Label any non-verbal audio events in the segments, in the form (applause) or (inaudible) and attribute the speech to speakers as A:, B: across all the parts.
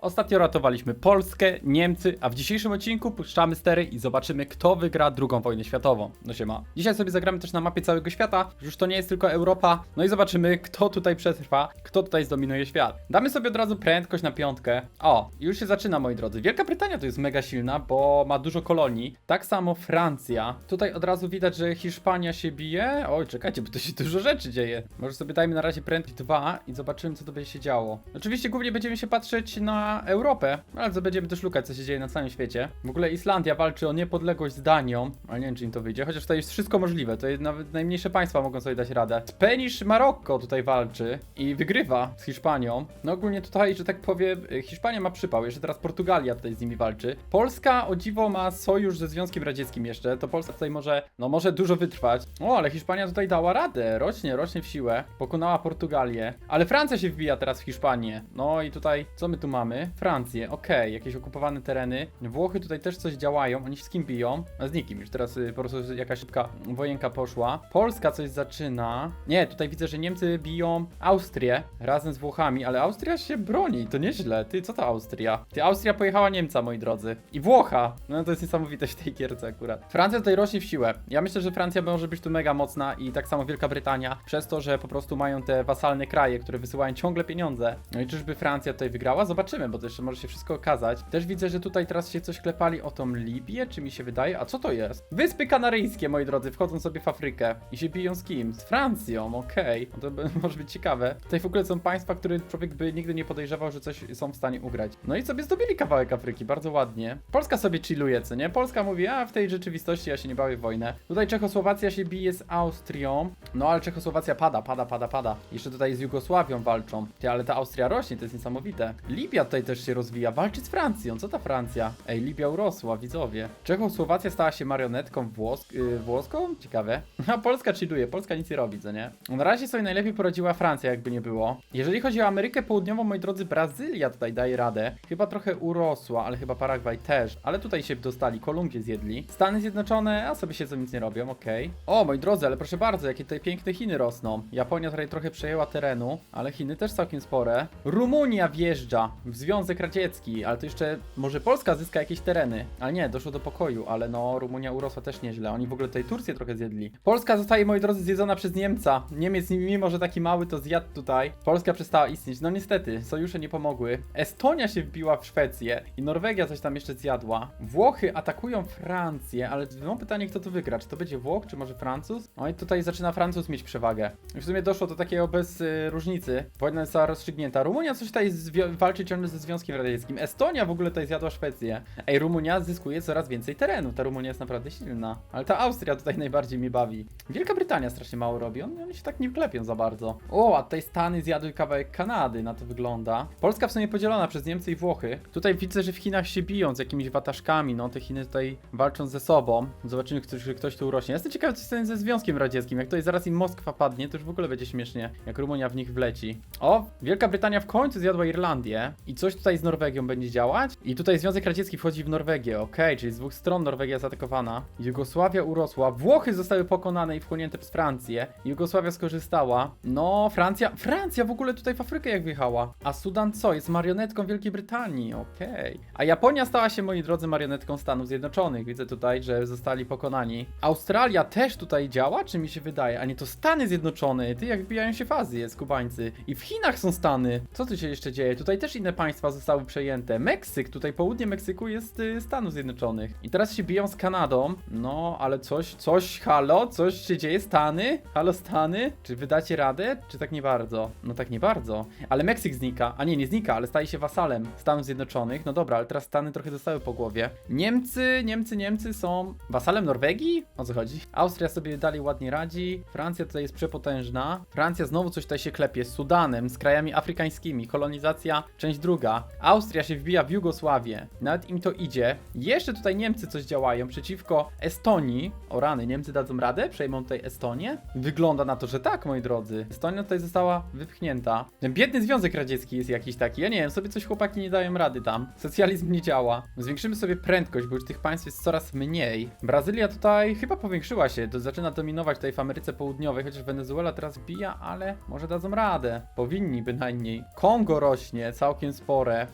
A: Ostatnio ratowaliśmy Polskę, Niemcy, a w dzisiejszym odcinku puszczamy stery i zobaczymy, kto wygra drugą wojnę światową. No się ma. Dzisiaj sobie zagramy też na mapie całego świata, już to nie jest tylko Europa, no i zobaczymy, kto tutaj przetrwa, kto tutaj zdominuje świat. Damy sobie od razu prędkość na piątkę. O, już się zaczyna, moi drodzy. Wielka Brytania to jest mega silna, bo ma dużo kolonii. Tak samo Francja. Tutaj od razu widać, że Hiszpania się bije. Oj, czekajcie, bo to się dużo rzeczy dzieje. Może sobie dajmy na razie prędkość 2 i zobaczymy, co to będzie się działo. Oczywiście głównie będziemy się patrzeć na Europę, ale będziemy też szukać, co się dzieje na całym świecie. W ogóle Islandia walczy o niepodległość z Danią, ale nie wiem, czy im to wyjdzie, chociaż tutaj jest wszystko możliwe. To nawet najmniejsze państwa mogą sobie dać radę. Spanish Marokko tutaj walczy i wygrywa z Hiszpanią. No ogólnie tutaj, że tak powiem, Hiszpania ma przypał, jeszcze teraz Portugalia tutaj z nimi walczy. Polska o dziwo ma sojusz ze Związkiem Radzieckim jeszcze, to Polska tutaj może, no może dużo wytrwać. O, ale Hiszpania tutaj dała radę, rośnie, rośnie w siłę, pokonała Portugalię, ale Francja się wbija teraz w Hiszpanię. No i tutaj, co my tu mamy? Francję, okej, jakieś okupowane tereny. Włochy tutaj też coś działają, oni się z kim biją? A z nikim, już teraz y, po prostu jakaś szybka wojenka poszła. Polska coś zaczyna. Nie, tutaj widzę, że Niemcy biją Austrię razem z Włochami, ale Austria się broni, to nieźle. Ty, co to Austria? Ty, Austria pojechała Niemca, moi drodzy. I Włocha! No to jest niesamowite w tej gierce akurat. Francja tutaj rośnie w siłę. Ja myślę, że Francja może być tu mega mocna i tak samo Wielka Brytania, przez to, że po prostu mają te wasalne kraje, które wysyłają ciągle pieniądze. No i czyżby Francja tutaj wygrała? Zobaczymy, bo to jeszcze może się wszystko okazać. Też widzę, że tutaj teraz się coś klepali o tą Libię, czy mi się wydaje? A co to jest? Wyspy Kanaryjskie, moi drodzy, wchodzą sobie w Afrykę i się biją z kim? Z Francją, okej. No to by- (laughs) może być ciekawe. Tutaj w ogóle są państwa, które człowiek by nigdy nie podejrzewał, że coś są w stanie ugrać. No i sobie zdobyli kawałek Afryki, bardzo ładnie. Polska sobie chilluje, co nie? Polska mówi, a w tej rzeczywistości ja się nie bawię w wojnę. Tutaj Czechosłowacja się bije z Austrią, no ale Czechosłowacja pada, pada, pada, pada. Jeszcze tutaj z Jugosławią walczą. Ty, ale ta Austria rośnie, to jest niesamowite. Libia tutaj też się rozwija, walczy z Francją. Co ta Francja? Ej, Libia urosła, widzowie. Czechosłowacja stała się marionetką yy, włoską? Ciekawe. (laughs) A Polska chilluje, Polska nic nie robi, co nie? Na razie sobie najlepiej poradziła Francja, jakby nie było. Jeżeli chodzi o Amerykę Południową, moi drodzy, Brazylia tutaj daje radę. Chyba trochę urosła, ale chyba Paragwaj też. Ale tutaj się dostali, Kolumbię zjedli. Stany Zjednoczone, a sobie siedzą, nic nie robią, okej. O, moi drodzy, ale proszę bardzo, jakie tutaj piękne Chiny rosną. Japonia tutaj trochę przejęła terenu, ale Chiny też całkiem spore. Rumunia wjeżdża w Związek Radziecki, ale to jeszcze może Polska zyska jakieś tereny. Ale nie, doszło do pokoju, ale no Rumunia urosła też nieźle. Oni w ogóle tutaj Turcję trochę zjedli. Polska zostaje, moi drodzy, zjedzona przez Niemca. Niemiec, mimo że taki mały, to zjadł tutaj. Polska przestała istnieć. No niestety, sojusze nie pomogły. Estonia się wbiła w Szwecję i Norwegia coś tam jeszcze zjadła. Włochy atakują Francję, ale mam pytanie, kto tu wygra? Czy to będzie Włoch, czy może Francuz? No i tutaj zaczyna Francuz mieć przewagę. W sumie doszło do takiego bez y, różnicy. Wojna została rozstrzygnięta. Rumunia coś tutaj walczy ciągle ze Związkiem Radzieckim. Estonia w ogóle tutaj zjadła Szwecję. Ej, Rumunia zyskuje coraz więcej terenu. Ta Rumunia jest naprawdę silna. Ale ta Austria tutaj (laughs) najbardziej mnie bawi. Wielka Brytania strasznie mało robi. Oni, oni się tak nie klepią za bardzo. O, a tutaj Stany zjadły kawałek Kanady, na to wygląda. Polska w sumie podzielona przez Niemcy i Włochy. Tutaj widzę, że w Chinach się biją z jakimiś wataszkami. No, te Chiny tutaj walczą ze sobą. Zobaczymy, ktoś, czy ktoś tu urośnie. Jestem ciekawy, co stanie ze Związkiem Radzieckim. Jak tutaj zaraz im Moskwa padnie, to już w ogóle będzie śmiesznie, jak Rumunia w nich wleci. O, Wielka Brytania w końcu zjadła Irlandię. I coś tutaj z Norwegią będzie działać. I tutaj Związek Radziecki wchodzi w Norwegię. Okej, czyli z dwóch stron Norwegia jest atakowana. Jugosławia urosła. Włochy zostały pokonane i wchłonięte przez Francję. Jugosławia skorzystała. No, Francja. Francja w ogóle tutaj w Afrykę jak wjechała. A Sudan co? Jest marionetką Wielkiej Brytanii. Okej. A Japonia stała się, moi drodzy, marionetką Stanów Zjednoczonych. Widzę tutaj, że zostali pokonani. Australia też tutaj działa, czy mi się wydaje? A nie, to Stany Zjednoczone. Ty, jak wbijają się w Azję, skubańcy. I w Chinach są Stany. Co tu się jeszcze dzieje? Tutaj też inne państwa zostały przejęte. Meksyk, tutaj południe Meksyku jest y, Stanów Zjednoczonych. I teraz się biją z Kanadą. No, ale coś, coś, halo, coś się dzieje. Stany? Halo, Stany? Czy wydacie radę? Czy tak nie bardzo? No tak nie bardzo. Ale Meksyk znika. A nie, nie znika, ale staje się wasalem Stanów Zjednoczonych. No dobra, ale teraz Stany trochę dostały po głowie. Niemcy, Niemcy, Niemcy są wasalem Norwegii? O co chodzi? Austria sobie dalej ładnie radzi. Francja tutaj jest przepotężna. Francja znowu coś tutaj się klepie z Sudanem, z krajami afrykańskimi. Kolonizacja, część druga. Austria się wbija w Jugosławię. Nawet im to idzie. Jeszcze tutaj Niemcy coś działają przeciwko Estonii. O rany, Niemcy dadzą radę? Przejmą tutaj Estonię? Wygląda na to, że tak, moi drodzy. Estonia tutaj została wypchnięta. Ten biedny Związek Radziecki jest jakiś taki. Ja nie wiem, sobie coś chłopaki nie dają rady tam. Socjalizm nie działa. Zwiększymy sobie prędkość, bo już tych państw jest coraz mniej. Brazylia tutaj chyba powiększyła się. To zaczyna dominować tutaj w Ameryce Południowej, chociaż Wenezuela teraz bija, ale może dadzą radę. Powinni bynajmniej. Kongo rośnie całkiem sporo.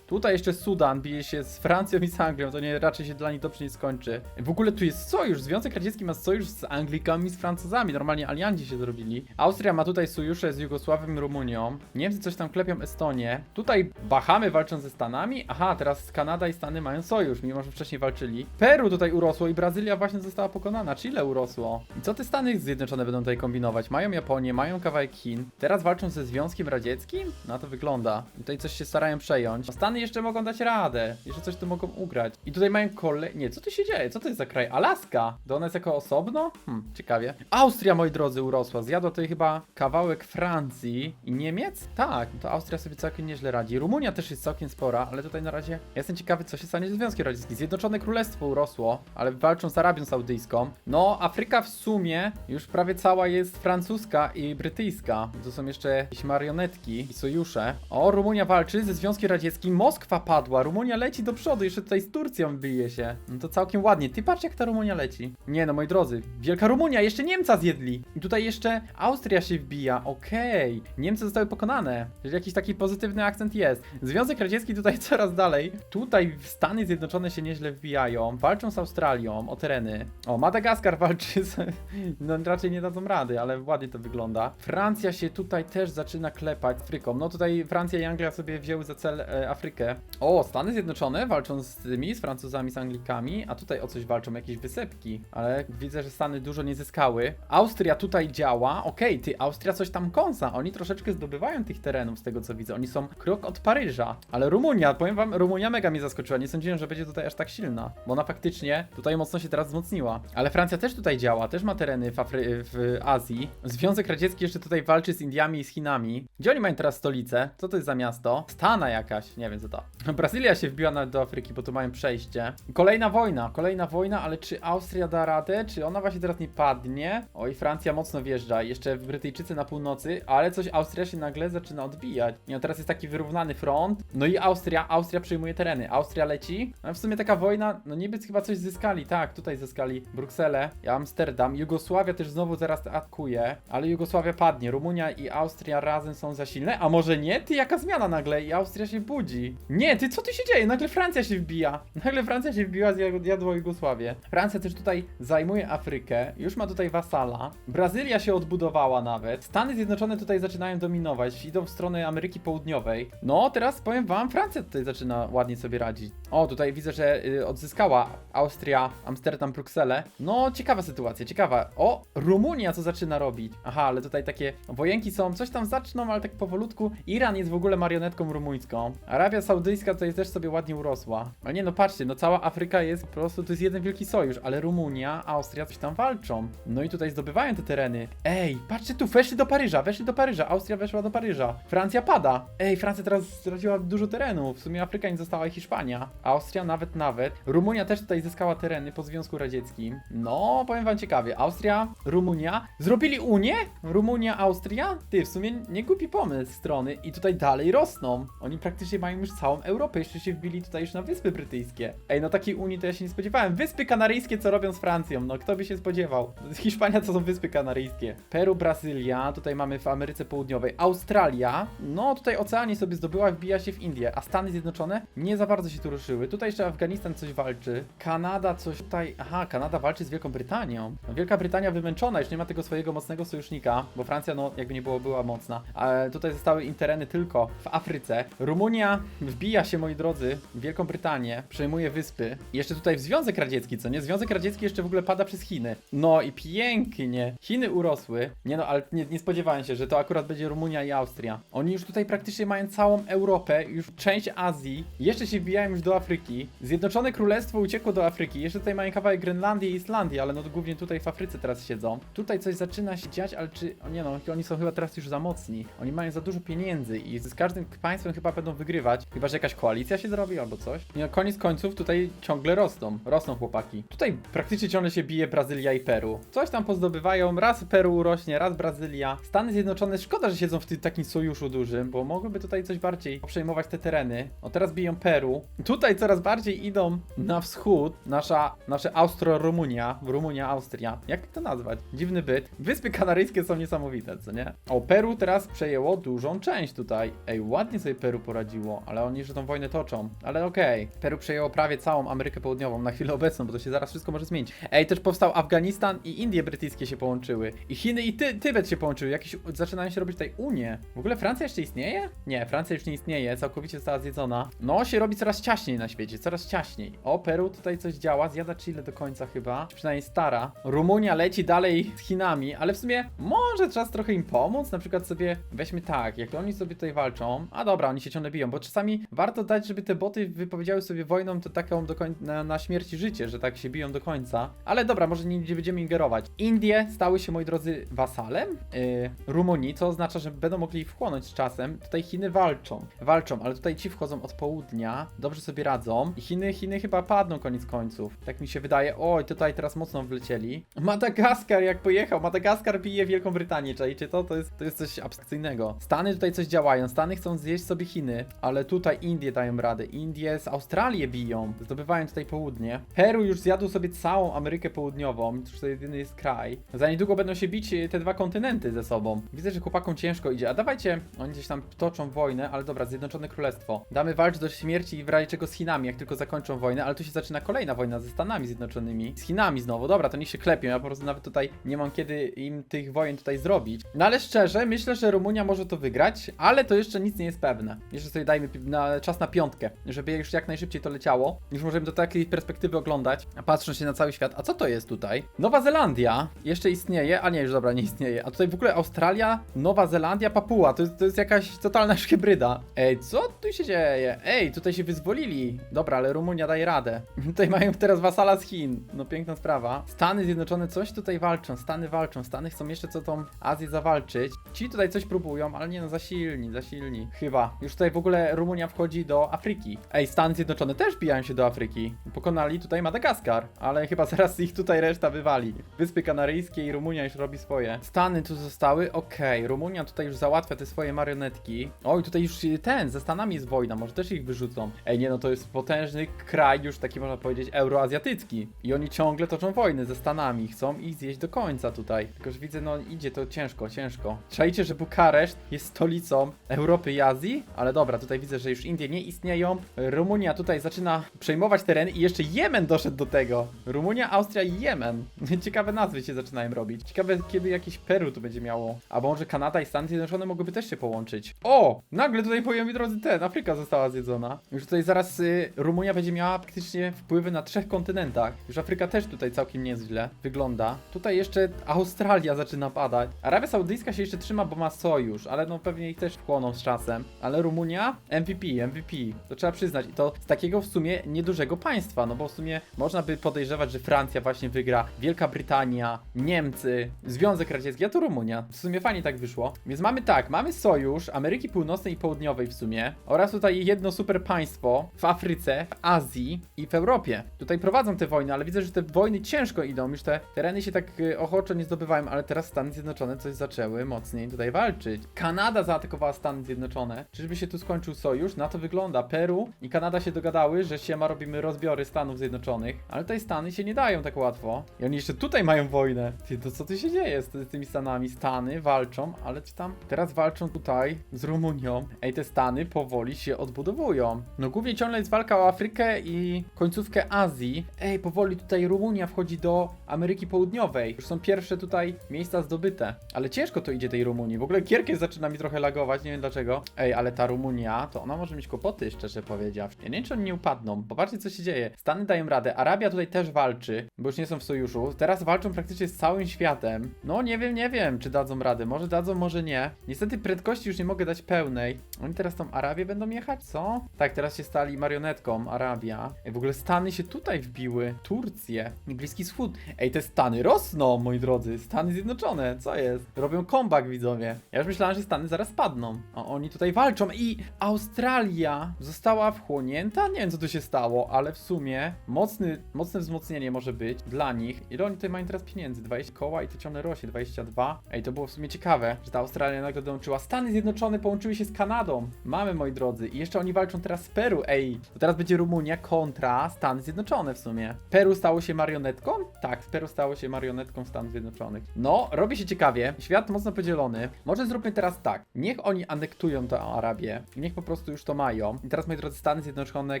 A: Tutaj jeszcze Sudan bije się z Francją i z Anglią, to nie, raczej się dla nich dobrze nie skończy. W ogóle tu jest sojusz, Związek Radziecki ma sojusz z Anglikami z Francuzami, normalnie alianci się zrobili. Austria ma tutaj sojusze z Jugosławią i Rumunią. Niemcy coś tam klepią Estonię. Tutaj Bahamy walczą ze Stanami. Aha, teraz Kanada i Stany mają sojusz, mimo że wcześniej walczyli. Peru tutaj urosło i Brazylia właśnie została pokonana. Chile urosło. I co te Stany Zjednoczone będą tutaj kombinować? Mają Japonię, mają kawałek Chin. Teraz walczą ze Związkiem Radzieckim? Na to wygląda. Tutaj coś się starają przejąć. Stany jeszcze mogą dać radę. Jeszcze coś tu mogą ugrać. I tutaj mają kole... Nie, co tu się dzieje? Co to jest za kraj? Alaska? Ona jest jako osobno? Hmm, ciekawie. Austria, moi drodzy, urosła. Zjadła tutaj chyba kawałek Francji i Niemiec? Tak, to Austria sobie całkiem nieźle radzi. Rumunia też jest całkiem spora, ale tutaj na razie ja jestem ciekawy, co się stanie ze Związkiem Radzieckim. Zjednoczone Królestwo urosło, ale walczą z Arabią Saudyjską. No, Afryka w sumie już prawie cała jest francuska i brytyjska. To są jeszcze jakieś marionetki i sojusze. O, Rumunia walczy ze Związkiem Radzieckim. Moskwa padła. Rumunia leci do przodu. Jeszcze tutaj z Turcją bije się. No to całkiem ładnie. Ty patrz, jak ta Rumunia leci. Nie no, moi drodzy. Wielka Rumunia. Jeszcze Niemca zjedli. I tutaj jeszcze Austria się wbija. Okej. Niemcy zostały pokonane. Czyli jakiś taki pozytywny akcent jest. Związek Radziecki tutaj (laughs) coraz dalej. Tutaj Stany Zjednoczone się nieźle wbijają. Walczą z Australią o tereny. O, Madagaskar walczy z... (laughs) No raczej nie dadzą rady, ale ładnie to wygląda. Francja się tutaj też zaczyna klepać z. No tutaj Francja i Anglia sobie wzięły za cel e, Afrykę. O, Stany Zjednoczone walczą z tymi, z Francuzami, z Anglikami, a tutaj o coś walczą jakieś wysepki. Ale widzę, że Stany dużo nie zyskały. Austria tutaj działa. Okej, ty, Austria coś tam kąsa. Oni troszeczkę zdobywają tych terenów z tego co widzę. Oni są krok od Paryża. Ale Rumunia, powiem wam, Rumunia mega mnie zaskoczyła. Nie sądziłem, że będzie tutaj aż tak silna. Bo ona faktycznie tutaj mocno się teraz wzmocniła. Ale Francja też tutaj działa, też ma tereny w, Afry w Azji. Związek Radziecki jeszcze tutaj walczy z Indiami i z Chinami. Gdzie oni mają teraz stolicę? Co to jest za miasto? Stana jakaś, nie wiem co to. (laughs) Brazylia się wbiła nawet do Afryki, bo tu mają przejście. Kolejna wojna, kolejna wojna, ale czy Austria da radę? Czy ona właśnie teraz nie padnie? Oj, Francja mocno wjeżdża, jeszcze Brytyjczycy na północy, ale coś Austria się nagle zaczyna odbijać. Nie, no teraz jest taki wyrównany front. No i Austria, Austria przejmuje tereny. Austria leci. No w sumie taka wojna, no niby chyba coś zyskali, tak, tutaj zyskali Brukselę, Amsterdam, Jugosławia też znowu zaraz atakuje, ale Jugosławia padnie. Rumunia i Austria razem są za silne, a może nie? Ty, jaka zmiana nagle i Austria się budzi. Nie, ty, co tu się dzieje? Nagle Francja się wbija. Nagle Francja się wbiła, zjad- zjadła Jugosławię. Francja też tutaj zajmuje Afrykę, już ma tutaj wasala. Brazylia się odbudowała nawet. Stany Zjednoczone tutaj zaczynają dominować, idą w stronę Ameryki Południowej. No, teraz powiem wam, Francja tutaj zaczyna ładnie sobie radzić. O, tutaj widzę, że y, odzyskała Austria, Amsterdam, Brukselę. No, ciekawa sytuacja, ciekawa. O, Rumunia co zaczyna robić. Aha, ale tutaj takie wojenki są, coś tam zaczną, ale tak powolutku. Iran jest w ogóle marionetką rumuńską. Arabia Saudyjska tutaj też sobie ładnie urosła. Ale nie, no patrzcie, no cała Afryka jest po prostu, to jest jeden wielki sojusz, ale Rumunia, Austria coś tam walczą. No i tutaj zdobywają te tereny. Ej, patrzcie tu, weszli do Paryża, weszli do Paryża, Austria weszła do Paryża. Francja pada. Ej, Francja teraz straciła dużo terenu. W sumie Afryka nie została Hiszpania. Austria nawet, nawet. Rumunia też tutaj zyskała tereny po Związku Radzieckim. No, powiem wam ciekawie. Austria, Rumunia. Zrobili Unię? Rumunia, Austria? Ty, w sumie nie głupi pomysł strony. I tutaj dalej rosną. Oni praktycznie mają już całą Europę. Jeszcze się wbili tutaj już na Wyspy Brytyjskie. Ej, no takiej Unii to ja się nie spodziewałem. Wyspy Kanaryjskie co robią z Francją? No, kto by się spodziewał? (laughs) Hiszpania to są Wyspy Kanaryjskie. Peru, Brazylia. Tutaj mamy w Ameryce Południowej. Australia. No, tutaj Oceanie sobie zdobyła, wbija się w Indię. A Stany Zjednoczone nie za bardzo się tu ruszyły. Tutaj jeszcze Afganistan coś walczy. Kanada coś tutaj... Aha, Kanada walczy z Wielką Brytanią. No, Wielka Brytania wymęczona, już nie ma tego swojego mocnego sojusznika, bo Francja, no jakby nie było, była mocna. Ale tutaj zostały im tereny tylko w Afryce. Rumunia wbija się, moi drodzy, w Wielką Brytanię, przejmuje wyspy. Jeszcze tutaj w Związek Radziecki, co nie? Związek Radziecki jeszcze w ogóle pada przez Chiny. No i pięknie. Chiny urosły. Nie no, ale nie, nie spodziewałem się, że to akurat będzie Rumunia i Austria. Oni już tutaj praktycznie mają całą Europę, już część Azji. Jeszcze się wbijają już do Afryki. Zjednoczone Królestwo uciekło do Afryki. Jeszcze tutaj mają kawałek Grenlandii i Islandii, ale no to głównie tutaj w Afryce teraz siedzą. Tutaj coś zaczyna się dziać, ale czy... O nie no, oni są chyba teraz już za mocni. Oni mają za dużo pieniędzy i z każdym państwem chyba będą wygrywać. Chyba, że jakaś koalicja się zrobi albo coś. Nie no, koniec końców tutaj ciągle rosną. Rosną chłopaki. Tutaj praktycznie ciągle się bije Brazylia i Peru. Coś tam pozdobywają, raz Peru urośnie, raz Brazylia. Stany Zjednoczone, szkoda, że siedzą w tym takim sojuszu dużym, bo mogłyby tutaj coś bardziej przejmować te tereny. O, teraz biją Peru. Tutaj coraz bardziej idą na wschód. Nasza, nasze Austro-Rumunia, Rumunia, Austria. Jak to nazwać? Dziwny byt. Wyspy Kanaryjskie są niesamowite, co nie? O, Peru teraz przejęło dużą część tutaj. Ej, ładnie sobie Peru poradziło. Ale oni już tą wojnę toczą. Ale okej. Peru przejęło prawie całą Amerykę Południową na chwilę obecną, bo to się zaraz wszystko może zmienić. Ej, też powstał Afganistan i Indie brytyjskie się połączyły. I Chiny i Ty Tybet się połączyły. Jakieś zaczynają się robić tutaj Unie. W ogóle Francja jeszcze istnieje? Nie, Francja już nie istnieje, całkowicie została zjedzona. No, się robi coraz ciaśniej na świecie, coraz ciaśniej. O, Peru tutaj coś działa, zjada Chile do końca chyba. Przynajmniej stara. Rumunia leci dalej z Chinami, ale w sumie może czas trochę im pomóc. Na przykład sobie weźmy tak, jak oni sobie tutaj walczą. A dobra, oni się ciągle biją, bo czasami warto dać, żeby te boty wypowiedziały sobie wojną to taką do koń- na, na śmierć i życie, że tak się biją do końca. Ale dobra, może nie, nie będziemy ingerować. Indie stały się, moi drodzy, wasalem yy, Rumunii, co oznacza, że będą mogli wchłonąć z czasem. Tutaj Chiny walczą, walczą, ale tutaj ci wchodzą od południa, dobrze sobie radzą. I Chiny, Chiny chyba padną koniec końców. Tak mi się wydaje. Oj, tutaj teraz mocno wlecieli. Madagaskar jak pojechał, Madagaskar bije Wielką Brytanię, czajcie to? To jest, to jest coś abstrakcyjnego. Stany tutaj coś działają, Stany chcą zjeść sobie Chiny, ale tutaj Indie dają radę. Indie z Australię biją, zdobywają tutaj południe. Peru już zjadł sobie całą Amerykę Południową, już to jedyny jest kraj. Za niedługo będą się bić e, te dwa kontynenty ze sobą. Widzę, że chłopakom ciężko idzie, a dawajcie, oni gdzieś tam toczą wojnę, ale dobra, Zjednoczone Królestwo. Damy walcz do śmierci i w razie czego z Chinami, jak tylko zakończą wojnę, ale tu się zaczyna kolejna wojna ze Stanami Zjednoczonymi. Z Chinami znowu, dobra, to niech się klepią, ja po prostu nawet tutaj nie mam kiedy im tych wojen tutaj zrobić. No ale szczerze, myślę, że Rumunia może to wygrać, ale to jeszcze nic nie jest pewne. Jeszcze sobie dajmy na, czas na piątkę, żeby już jak najszybciej to leciało. Już możemy do takiej perspektywy oglądać, patrząc się na cały świat. A co to jest tutaj? Nowa Zelandia jeszcze istnieje, a nie, już dobra, nie istnieje. A tutaj w ogóle Australia, Nowa Zelandia, Papua. To jest, to jest jakaś totalna (laughs) hybryda. Ej, co tu się dzieje? Ej, tutaj się wyzwolili. Dobra, ale Rumunia daje radę. (laughs) Tutaj mają teraz wasala z Chin. No piękna sprawa. Stany Zjednoczone coś tutaj walczą. Stany walczą. Stany chcą jeszcze co tą Azję zawalczyć. Ci tutaj coś próbują, ale nie no, za silni, za silni. Chyba. Już tutaj w ogóle Rumunia wchodzi do Afryki. Ej, Stany Zjednoczone też bijają się do Afryki. Pokonali tutaj Madagaskar, ale chyba zaraz ich tutaj reszta wywali. Wyspy Kanaryjskie i Rumunia już robi swoje. Stany tu zostały, okej. Rumunia tutaj już załatwia te swoje marionetki. Oj, tutaj już ten, ze Stanami jest wojna, może też ich wyrzucą. Ej, nie no, to jest potężny kraj, już taki można powiedzieć euroazjatycki. I oni ciągle toczą wojny ze Stanami, chcą ich zjeść do końca tutaj. Tylko, że widzę, no idzie to ciężko, ciężko. Czajcie, że Bukareszt jest stolicą Europy i Azji? Ale dobra, tutaj widzę, że już Indie nie istnieją. Rumunia tutaj zaczyna przejmować tereny i jeszcze Jemen doszedł do tego. Rumunia, Austria i Jemen. (laughs) Ciekawe nazwy się zaczynają robić. Ciekawe, kiedy jakieś Peru tu będzie miało. Albo może Kanada i Stany Zjednoczone mogłyby też się połączyć. O! Nagle tutaj powiem, moi drodzy, ten, Afryka została zjedzona. Już tutaj zaraz y, Rumunia będzie miała praktycznie wpływy na trzech kontynentach. Już Afryka też tutaj całkiem nieźle wygląda. Tutaj jeszcze Australia zaczyna padać. Arabia Saudyjska się jeszcze trzyma, bo ma sojusz, ale no pewnie ich też wchłoną z czasem. Ale Rumunia? MVP, MVP. To trzeba przyznać. I to z takiego w sumie niedużego państwa, no bo w sumie można by podejrzewać, że Francja właśnie wygra, Wielka Brytania, Niemcy, Związek Radziecki, a to Rumunia. W sumie fajnie tak wyszło. Więc mamy tak, mamy sojusz Ameryki Północnej i Południowej w sumie oraz tutaj jedno super państwo w Afryce, w Azji i w Europie. Tutaj prowadzą te wojny, ale widzę, że te wojny ciężko idą, już te tereny się tak y, ochoczo nie zdobywają, ale teraz Stany Zjednoczone coś zaczęły mocniej tutaj walczyć. Kanada zaatakowała Stany Zjednoczone. Czyżby się tu skończył sojusz? Na to wygląda. Peru i Kanada się dogadały, że siema robimy rozbiory Stanów Zjednoczonych, ale tutaj Stany się nie dają tak łatwo. I oni jeszcze tutaj mają wojnę. Ty, to co tu się dzieje z, tymi Stanami? Stany walczą, ale czy tam teraz walczą tutaj z Rumunią? Ej, te Stany powoli się odbudowują. No głównie ciągle jest walka o Afrykę i końcówkę Azji. Ej, powoli tutaj Rumunia wchodzi do Ameryki Południowej. Już są pierwsze tutaj miejsca zdobyte. Ale ciężko to idzie tej Rumunii. W ogóle Kierkies zaczyna mi trochę lagować, nie wiem dlaczego. Ej, ale ta Rumunia, to ona może mieć kłopoty, szczerze powiedziawszy. Ja nie wiem, czy oni nie upadną. Popatrzcie, co się dzieje. Stany dają radę. Arabia tutaj też walczy, bo już nie są w sojuszu. Teraz walczą praktycznie z całym światem. No, nie wiem, nie wiem, czy dadzą radę. Może dadzą, może nie. Niestety prędkości już nie mogę dać pełnej. Oni teraz tą Arabię będą jechać, co? Tak, teraz się stali marionetką Arabia. Ej, w ogóle Stany się tutaj wbiły. Turcję Bliski Wschód. Ej, te Stany rosną, moi drodzy. Stany Zjednoczone, co jest? Robią comeback, widzowie. Ja już myślałem, że Stany zaraz padną. A oni tutaj walczą i Australia została wchłonięta. Nie wiem, co tu się stało, ale w sumie mocny, mocne wzmocnienie może być dla nich. Ile oni tutaj mają teraz pieniędzy? 20 koła i to ciągle rośnie, 22. Ej, to było w sumie ciekawe, że ta Australia nagle dołączyła. Stany Zjednoczone połączyły się z Kanadą. Mamy, moi drodzy. I jeszcze oni walczą teraz z Peru. Ej, to teraz będzie Rumunia kontra Stany Zjednoczone w sumie. Peru stało się marionetką? Tak, Peru stało się marionetką Stanów Zjednoczonych. No, robi się ciekawie. Świat mocno podzielony. Może zróbmy teraz tak. Niech oni anektują tę Arabię. Niech po prostu już to mają. I teraz, moi drodzy, Stany Zjednoczone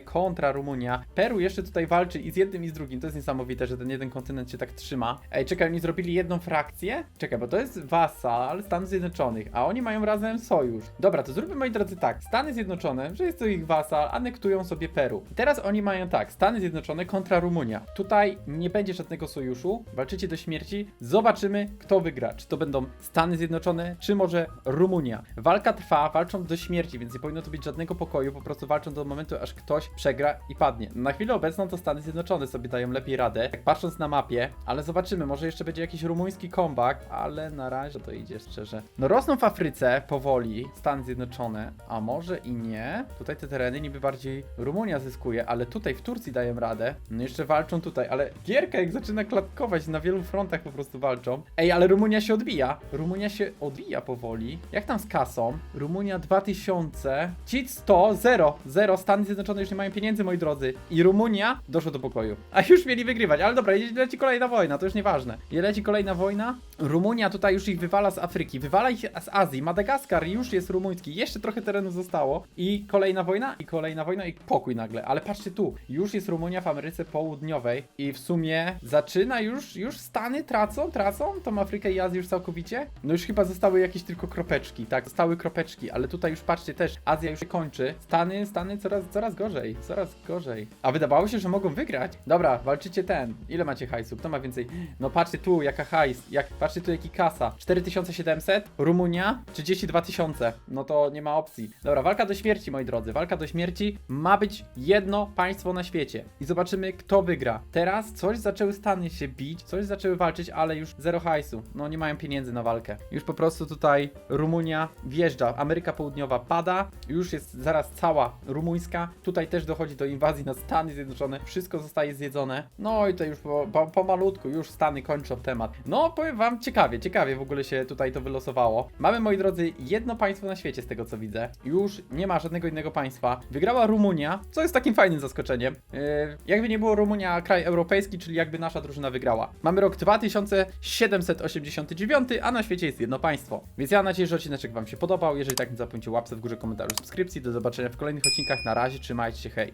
A: kontra Rumunia. Peru jeszcze tutaj walczy i z jednym i z drugim. To jest niesamowite, że ten jeden kontynent się tak trzyma. Ej, czekaj, oni zrobili jedną frakcję? Czekaj, bo to jest wasal Stanów Zjednoczonych, a oni mają razem sojusz. Dobra, to zróbmy, moi drodzy, tak. Stany Zjednoczone, że jest to ich wasal, anektują sobie Peru. I teraz oni mają tak, Stany Zjednoczone kontra Rumunia. Tutaj nie będzie żadnego sojuszu, walczycie do śmierci. Zobaczymy, kto wygra. Czy to będą Stany Zjednoczone, czy może Rumunia. Walka trwa, walczą do śmierci, więc nie powinno tu być żadnego pokoju, po prostu walczą do momentu, aż ktoś przegra i padnie. Na chwilę obecną to Stany Zjednoczone sobie dają lepiej radę, tak patrząc na mapie, ale zobaczymy, może jeszcze będzie jakiś rumuński comeback, ale na razie to idzie szczerze. No rosną w Afryce powoli Stany Zjednoczone, a może i nie. Tutaj te tereny niby bardziej Rumunia zyskuje, ale tutaj w Turcji dają radę. No jeszcze walczą tutaj, ale gierka jak zaczyna klatkować, na wielu frontach po prostu walczą. Ej, ale Rumunia się odbija. Rumunia się odbija powoli. Jak tam z kasą? Rumunia 2000. Ci 100, 0, 0. Stany Zjednoczone już nie mają pieniędzy, moi drodzy. I Rumunia doszło do pokoju. A już mieli wygrywać, ale dobra, leci kolejna wojna, to już nieważne. Je leci kolejna wojna. Rumunia tutaj już ich wywala z Afryki, wywala ich z Azji. Madagaskar już jest rumuński, jeszcze trochę terenu zostało. I kolejna wojna, i kolejna wojna, i pokój nagle. Ale patrzcie tu, już jest Rumunia w Ameryce Południowej i w sumie zaczyna już, już Stany tracą, tracą tą Afrykę i Azję już całkowicie. No już chyba zostały jakieś tylko kropeczki, tak, zostały kropeczki, ale tutaj już patrzcie też, Azja już się kończy. Stany, Stany coraz, coraz gorzej, coraz gorzej. A wydawało się, że mogą wygrać. Dobra, walczycie ten. Ile macie hajsu? Kto ma więcej? No patrzcie tu, jaka hajs, jak, patrzcie tu, jaki kasa. 4700, Rumunia 32 tysiące. No to nie ma opcji. Dobra, walka do śmierci, moi drodzy. Walka do śmierci ma być jedno państwo na świecie. I zobaczymy, kto wygra. Teraz coś zaczęły Stany się bić, coś zaczęły walczyć, ale już zero hajsu. No nie mają pieniędzy na walkę. Już po prostu tutaj Rumunia wjeżdża. Ameryka Południowa pada. Już jest zaraz cała rumuńska. Tutaj też dochodzi do inwazji na Stany Zjednoczone. Wszystko zostaje zjedzone. No i to już po, po, już Stany kończą temat. No powiem ciekawie, ciekawie w ogóle się tutaj to wylosowało. Mamy, moi drodzy, jedno państwo na świecie z tego co widzę. Już nie ma żadnego innego państwa. Wygrała Rumunia, co jest takim fajnym zaskoczeniem. Yy, jakby nie było Rumunia kraj europejski, czyli jakby nasza drużyna wygrała. Mamy rok 2789, a na świecie jest jedno państwo. Więc ja mam nadzieję, że odcinek wam się podobał. Jeżeli tak, nie zapomnijcie łapce w górze, komentarzu, subskrypcji. Do zobaczenia w kolejnych odcinkach. Na razie, trzymajcie się, hej.